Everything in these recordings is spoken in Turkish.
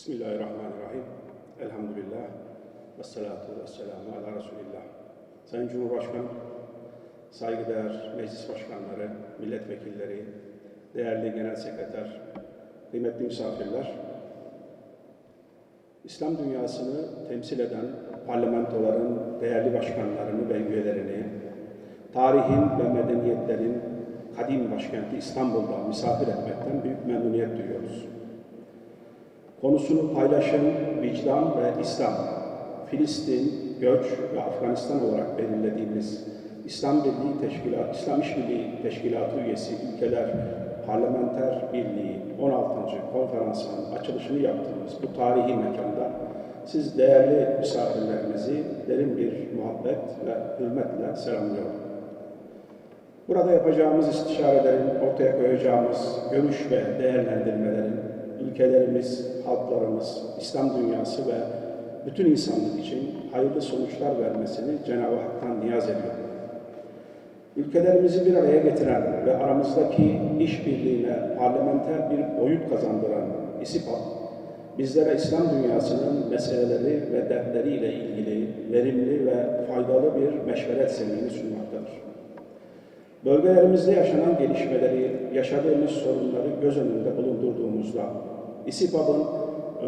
Bismillahirrahmanirrahim. Elhamdülillah. Ve salatu ve ala Resulillah. Sayın Cumhurbaşkanım, saygıdeğer meclis başkanları, milletvekilleri, değerli genel sekreter, kıymetli misafirler, İslam dünyasını temsil eden parlamentoların değerli başkanlarını ve üyelerini, tarihin ve medeniyetlerin kadim başkenti İstanbul'da misafir etmekten büyük memnuniyet duyuyoruz. Konusunu paylaşım, vicdan ve İslam, Filistin, göç ve Afganistan olarak belirlediğimiz İslam Birliği Teşkilatı, İslam İşbirliği Teşkilatı üyesi ülkeler Parlamenter Birliği 16. konferansının açılışını yaptığımız bu tarihi mekanda siz değerli misafirlerimizi derin bir muhabbet ve hürmetle selamlıyorum. Burada yapacağımız istişarelerin, ortaya koyacağımız görüş ve değerlendirmelerin ülkelerimiz, halklarımız, İslam dünyası ve bütün insanlık için hayırlı sonuçlar vermesini Cenab-ı Hak'tan niyaz ediyorum. Ülkelerimizi bir araya getiren ve aramızdaki işbirliğine parlamenter bir boyut kazandıran İSİPAP, bizlere İslam dünyasının meseleleri ve dertleriyle ilgili verimli ve faydalı bir meşveret zemini sunmaktadır. Bölgelerimizde yaşanan gelişmeleri, yaşadığımız sorunları göz önünde bulundurduğumuzda, İSİPAB'ın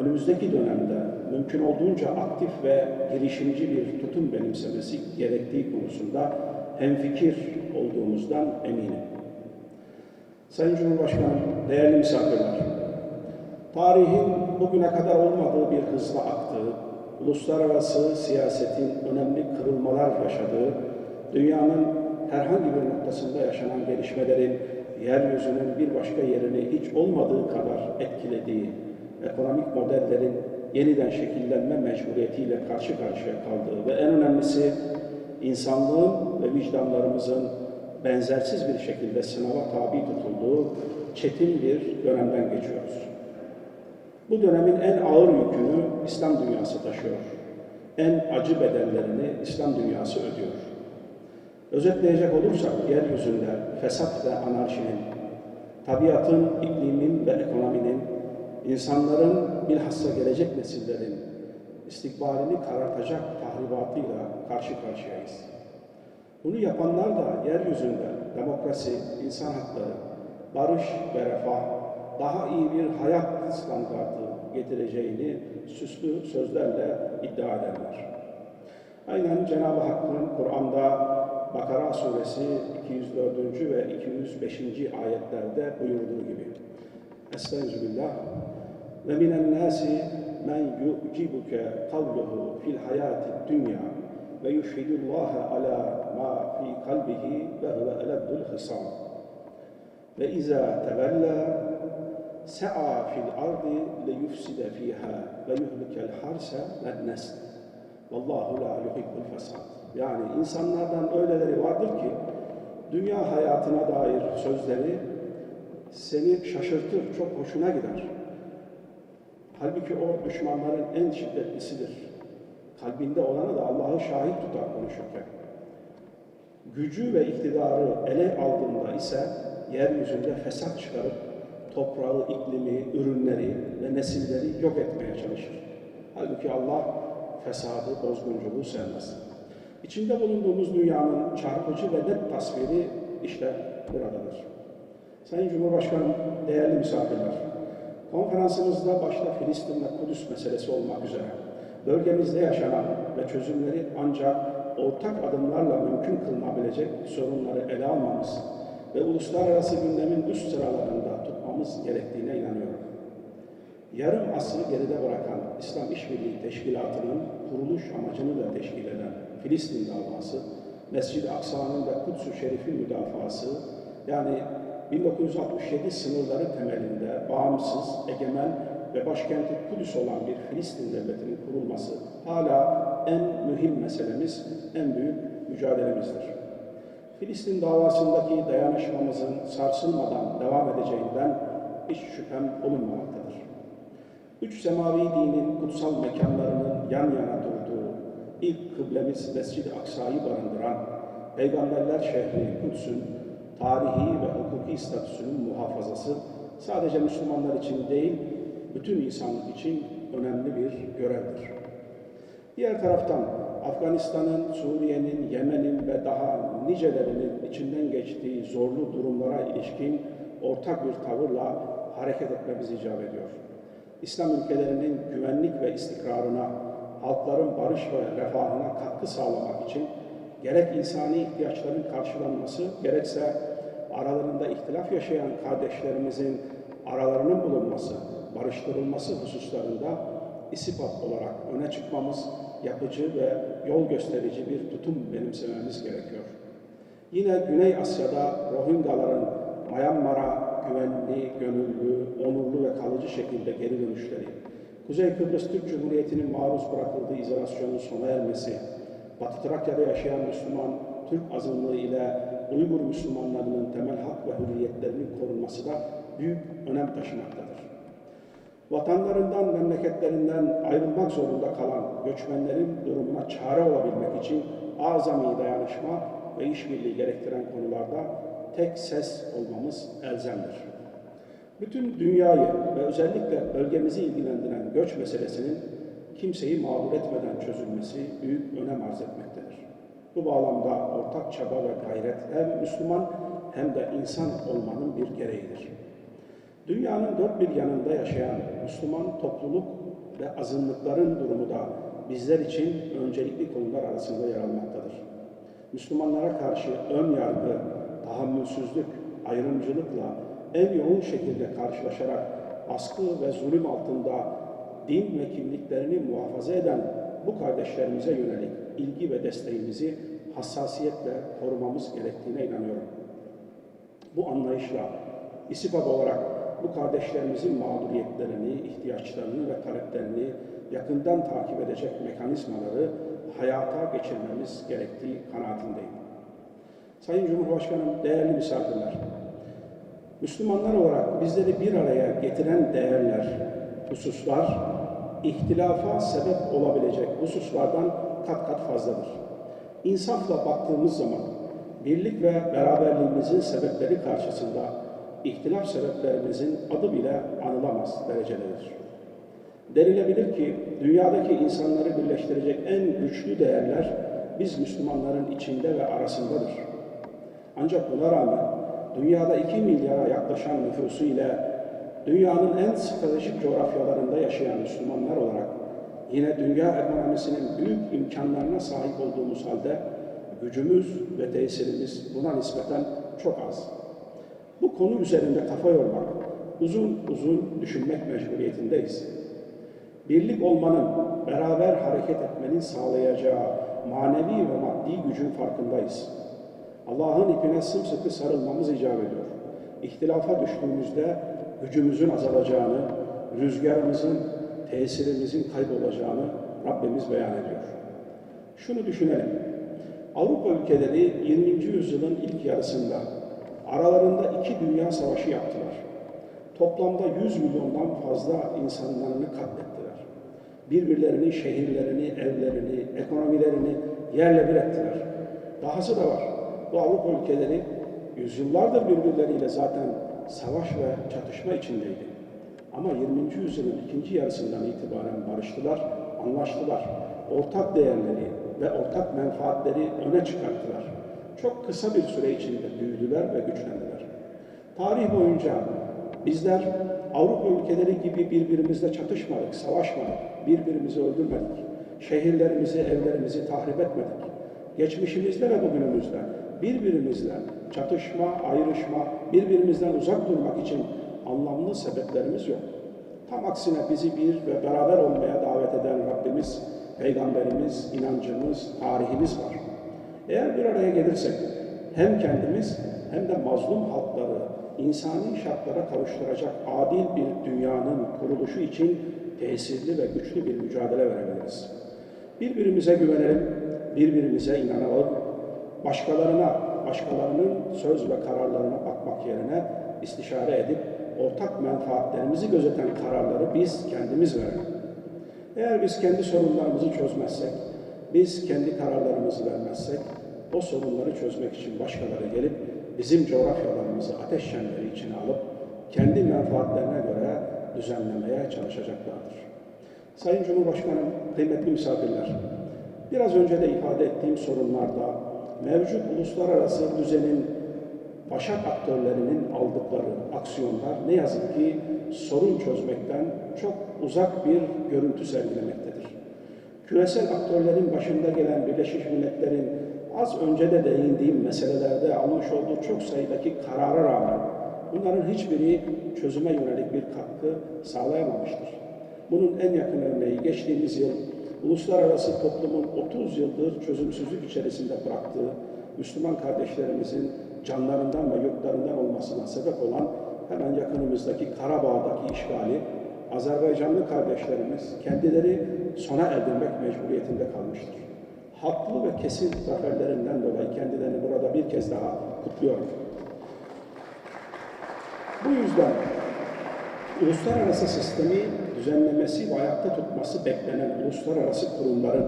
önümüzdeki dönemde mümkün olduğunca aktif ve girişimci bir tutum benimsemesi gerektiği konusunda hemfikir olduğumuzdan eminim. Sayın Cumhurbaşkanım, değerli misafirler, tarihin bugüne kadar olmadığı bir hızla aktığı, uluslararası siyasetin önemli kırılmalar yaşadığı, dünyanın herhangi bir noktasında yaşanan gelişmelerin yeryüzünün bir başka yerini hiç olmadığı kadar etkilediği, ekonomik modellerin yeniden şekillenme mecburiyetiyle karşı karşıya kaldığı ve en önemlisi insanlığın ve vicdanlarımızın benzersiz bir şekilde sınava tabi tutulduğu çetin bir dönemden geçiyoruz. Bu dönemin en ağır yükünü İslam dünyası taşıyor. En acı bedellerini İslam dünyası ödüyor. Özetleyecek olursak yeryüzünde fesat ve anarşinin, tabiatın, iklimin ve ekonominin, insanların bilhassa gelecek nesillerin istikbalini karartacak tahribatıyla karşı karşıyayız. Bunu yapanlar da yeryüzünde demokrasi, insan hakları, barış ve refah, daha iyi bir hayat standartı getireceğini süslü sözlerle iddia ederler. Aynen Cenab-ı Hakk'ın Kur'an'da Bakara suresi 204. ve 205. ayetlerde buyurduğu gibi. Estağfirullah. Ve minen nasi men yu'cibuke kavluhu fil hayati dünya ve yuşhidullaha ala ma fi kalbihi ve huve eleddul hisam. Ve izâ tevella se'a fil ardi le yufside fiha ve yuhlikel harse ve nesl. Vallahu la yuhibbul fesad. Yani insanlardan öyleleri vardır ki dünya hayatına dair sözleri seni şaşırtır, çok hoşuna gider. Halbuki o düşmanların en şiddetlisidir. Kalbinde olanı da Allah'ı şahit tutar konuşurken. Gücü ve iktidarı ele aldığında ise yeryüzünde fesat çıkarıp toprağı, iklimi, ürünleri ve nesilleri yok etmeye çalışır. Halbuki Allah fesadı, bozgunculuğu sevmez. İçinde bulunduğumuz dünyanın çarpıcı ve net tasviri işte buradadır. Sayın Cumhurbaşkanım, değerli misafirler, konferansımızda başta Filistin ve Kudüs meselesi olmak üzere bölgemizde yaşanan ve çözümleri ancak ortak adımlarla mümkün kılınabilecek sorunları ele almamız ve uluslararası gündemin üst sıralarında tutmamız gerektiğine inanıyorum. Yarım asrı geride bırakan İslam İşbirliği Teşkilatı'nın kuruluş amacını da teşkil eden Filistin davası, Mescid-i Aksa'nın ve Kuds-u Şerif'in müdafası, yani 1967 sınırları temelinde bağımsız, egemen ve başkenti Kudüs olan bir Filistin devletinin kurulması hala en mühim meselemiz, en büyük mücadelemizdir. Filistin davasındaki dayanışmamızın sarsılmadan devam edeceğinden hiç şüphem bulunmamaktadır. Üç semavi dinin kutsal mekanlarının yan yana durduğu ilk kıblemiz Mescid-i Aksa'yı barındıran Peygamberler şehri Kudüs'ün tarihi ve hukuki statüsünün muhafazası sadece Müslümanlar için değil, bütün insanlık için önemli bir görevdir. Diğer taraftan Afganistan'ın, Suriye'nin, Yemen'in ve daha nicelerinin içinden geçtiği zorlu durumlara ilişkin ortak bir tavırla hareket etmemiz icap ediyor. İslam ülkelerinin güvenlik ve istikrarına, halkların barış ve refahına katkı sağlamak için gerek insani ihtiyaçların karşılanması, gerekse aralarında ihtilaf yaşayan kardeşlerimizin aralarının bulunması, barıştırılması hususlarında isipat olarak öne çıkmamız, yapıcı ve yol gösterici bir tutum benimsememiz gerekiyor. Yine Güney Asya'da Rohingyaların Myanmar'a güvenli, gönüllü, onurlu ve kalıcı şekilde geri dönüşleri, Kuzey Kıbrıs Türk Cumhuriyeti'nin maruz bırakıldığı izolasyonun sona ermesi, Batı Trakya'da yaşayan Müslüman Türk azınlığı ile Uygur Müslümanlarının temel hak ve hürriyetlerinin korunması da büyük önem taşımaktadır. Vatanlarından, memleketlerinden ayrılmak zorunda kalan göçmenlerin durumuna çare olabilmek için azami dayanışma ve işbirliği gerektiren konularda tek ses olmamız elzemdir. Bütün dünyayı ve özellikle bölgemizi ilgilendiren göç meselesinin kimseyi mağdur etmeden çözülmesi büyük önem arz etmektedir. Bu bağlamda ortak çaba ve gayret hem Müslüman hem de insan olmanın bir gereğidir. Dünyanın dört bir yanında yaşayan Müslüman topluluk ve azınlıkların durumu da bizler için öncelikli konular arasında yer almaktadır. Müslümanlara karşı ön yargı, tahammülsüzlük, ayrımcılıkla en yoğun şekilde karşılaşarak baskı ve zulüm altında din ve kimliklerini muhafaza eden bu kardeşlerimize yönelik ilgi ve desteğimizi hassasiyetle korumamız gerektiğine inanıyorum. Bu anlayışla istifad olarak bu kardeşlerimizin mağduriyetlerini, ihtiyaçlarını ve taleplerini yakından takip edecek mekanizmaları hayata geçirmemiz gerektiği kanaatindeyim. Sayın Cumhurbaşkanım, değerli misafirler, Müslümanlar olarak bizleri bir araya getiren değerler, hususlar, ihtilafa sebep olabilecek hususlardan kat kat fazladır. İnsafla baktığımız zaman birlik ve beraberliğimizin sebepleri karşısında ihtilaf sebeplerimizin adı bile anılamaz derecededir. Denilebilir ki dünyadaki insanları birleştirecek en güçlü değerler biz Müslümanların içinde ve arasındadır. Ancak buna rağmen dünyada 2 milyara yaklaşan nüfusu ile dünyanın en stratejik coğrafyalarında yaşayan Müslümanlar olarak yine dünya ekonomisinin büyük imkanlarına sahip olduğumuz halde gücümüz ve tesirimiz buna nispeten çok az. Bu konu üzerinde kafa yormak, uzun uzun düşünmek mecburiyetindeyiz. Birlik olmanın, beraber hareket etmenin sağlayacağı manevi ve maddi gücün farkındayız. Allah'ın ipine sımsıkı sarılmamız icap ediyor. İhtilafa düştüğümüzde gücümüzün azalacağını, rüzgarımızın, tesirimizin kaybolacağını Rabbimiz beyan ediyor. Şunu düşünelim. Avrupa ülkeleri 20. yüzyılın ilk yarısında aralarında iki dünya savaşı yaptılar. Toplamda 100 milyondan fazla insanlarını katlettiler. Birbirlerinin şehirlerini, evlerini, ekonomilerini yerle bir ettiler. Dahası da var. Bu Avrupa ülkeleri yüzyıllardır birbirleriyle zaten savaş ve çatışma içindeydi. Ama 20. yüzyılın ikinci yarısından itibaren barıştılar, anlaştılar. Ortak değerleri ve ortak menfaatleri öne çıkarttılar. Çok kısa bir süre içinde büyüdüler ve güçlendiler. Tarih boyunca bizler Avrupa ülkeleri gibi birbirimizle çatışmadık, savaşmadık, birbirimizi öldürmedik. Şehirlerimizi, evlerimizi tahrip etmedik. Geçmişimizde ve bugünümüzde birbirimizle çatışma, ayrışma, birbirimizden uzak durmak için anlamlı sebeplerimiz yok. Tam aksine bizi bir ve beraber olmaya davet eden Rabbimiz, Peygamberimiz, inancımız, tarihimiz var. Eğer bir araya gelirsek hem kendimiz hem de mazlum halkları insani şartlara kavuşturacak adil bir dünyanın kuruluşu için tesirli ve güçlü bir mücadele verebiliriz. Birbirimize güvenelim, birbirimize inanalım, başkalarına, başkalarının söz ve kararlarına bakmak yerine istişare edip ortak menfaatlerimizi gözeten kararları biz kendimiz verelim. Eğer biz kendi sorunlarımızı çözmezsek, biz kendi kararlarımızı vermezsek, o sorunları çözmek için başkaları gelip bizim coğrafyalarımızı ateş şenleri içine alıp kendi menfaatlerine göre düzenlemeye çalışacaklardır. Sayın Cumhurbaşkanım, kıymetli misafirler, biraz önce de ifade ettiğim sorunlarda mevcut uluslararası düzenin başak aktörlerinin aldıkları aksiyonlar ne yazık ki sorun çözmekten çok uzak bir görüntü sergilemektedir. Küresel aktörlerin başında gelen Birleşmiş Milletler'in az önce de değindiğim meselelerde almış olduğu çok sayıdaki karara rağmen bunların hiçbiri çözüme yönelik bir katkı sağlayamamıştır. Bunun en yakın örneği geçtiğimiz yıl uluslararası toplumun 30 yıldır çözümsüzlük içerisinde bıraktığı Müslüman kardeşlerimizin canlarından ve yurtlarından olmasına sebep olan hemen yakınımızdaki Karabağ'daki işgali Azerbaycanlı kardeşlerimiz kendileri sona erdirmek mecburiyetinde kalmıştır. Haklı ve kesin zaferlerinden dolayı kendilerini burada bir kez daha kutluyorum. Bu yüzden uluslararası sistemi düzenlemesi ve ayakta tutması beklenen uluslararası kurumların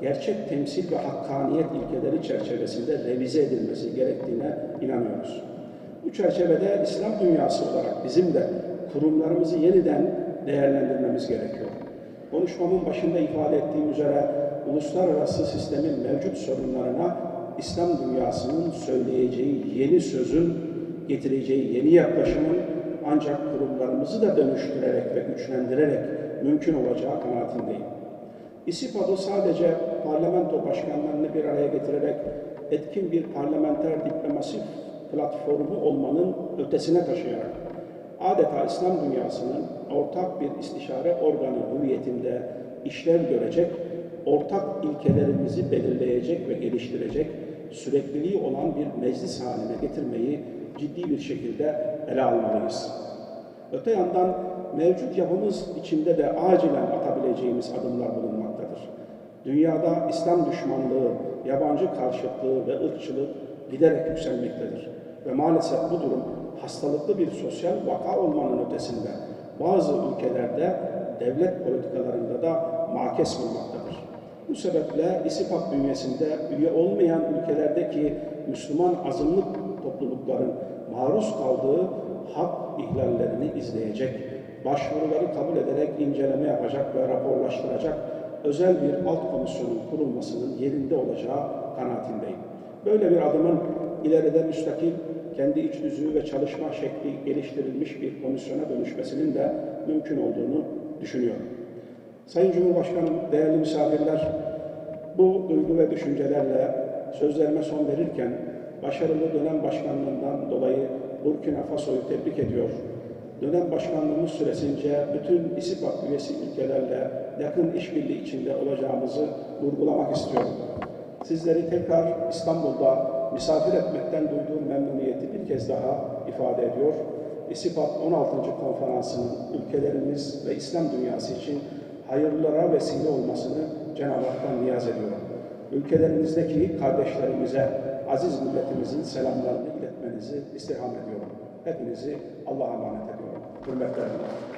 gerçek temsil ve hakkaniyet ilkeleri çerçevesinde revize edilmesi gerektiğine inanıyoruz. Bu çerçevede İslam dünyası olarak bizim de kurumlarımızı yeniden değerlendirmemiz gerekiyor. Konuşmamın başında ifade ettiğim üzere uluslararası sistemin mevcut sorunlarına İslam dünyasının söyleyeceği yeni sözün, getireceği yeni yaklaşımın ancak kurumlarımızı da dönüştürerek ve güçlendirerek mümkün olacağı kanaatindeyim. İSİPAD'ı sadece parlamento başkanlarını bir araya getirerek etkin bir parlamenter diplomasi platformu olmanın ötesine taşıyarak adeta İslam dünyasının ortak bir istişare organı hüviyetinde işlev görecek, ortak ilkelerimizi belirleyecek ve geliştirecek, sürekliliği olan bir meclis haline getirmeyi ciddi bir şekilde ele almalıyız. Öte yandan mevcut yapımız içinde de acilen atabileceğimiz adımlar bulunmaktadır. Dünyada İslam düşmanlığı, yabancı karşıtlığı ve ırkçılık giderek yükselmektedir. Ve maalesef bu durum hastalıklı bir sosyal vaka olmanın ötesinde bazı ülkelerde devlet politikalarında da makes bulmaktadır. Bu sebeple İSİPAK bünyesinde üye olmayan ülkelerdeki Müslüman azınlık toplulukların maruz kaldığı hak ihlallerini izleyecek, başvuruları kabul ederek inceleme yapacak ve raporlaştıracak özel bir alt komisyonun kurulmasının yerinde olacağı kanaatindeyim. Böyle bir adımın ileride müstakil, kendi iç düzüğü ve çalışma şekli geliştirilmiş bir komisyona dönüşmesinin de mümkün olduğunu düşünüyorum. Sayın Cumhurbaşkanım, değerli misafirler, bu duygu ve düşüncelerle sözlerime son verirken başarılı dönem başkanlığından dolayı Burkina Faso'yu tebrik ediyor. Dönem başkanlığımız süresince bütün İSİPAK üyesi ülkelerle yakın işbirliği içinde olacağımızı vurgulamak istiyorum. Sizleri tekrar İstanbul'da misafir etmekten duyduğum memnuniyeti bir kez daha ifade ediyor. İSİPAK 16. konferansının ülkelerimiz ve İslam dünyası için hayırlara vesile olmasını Cenab-ı Hak'tan niyaz ediyorum. Ülkelerimizdeki kardeşlerimize, aziz milletimizin selamlarını iletmenizi istirham ediyorum. Hepinizi Allah'a emanet ediyorum. Hürmetlerimle.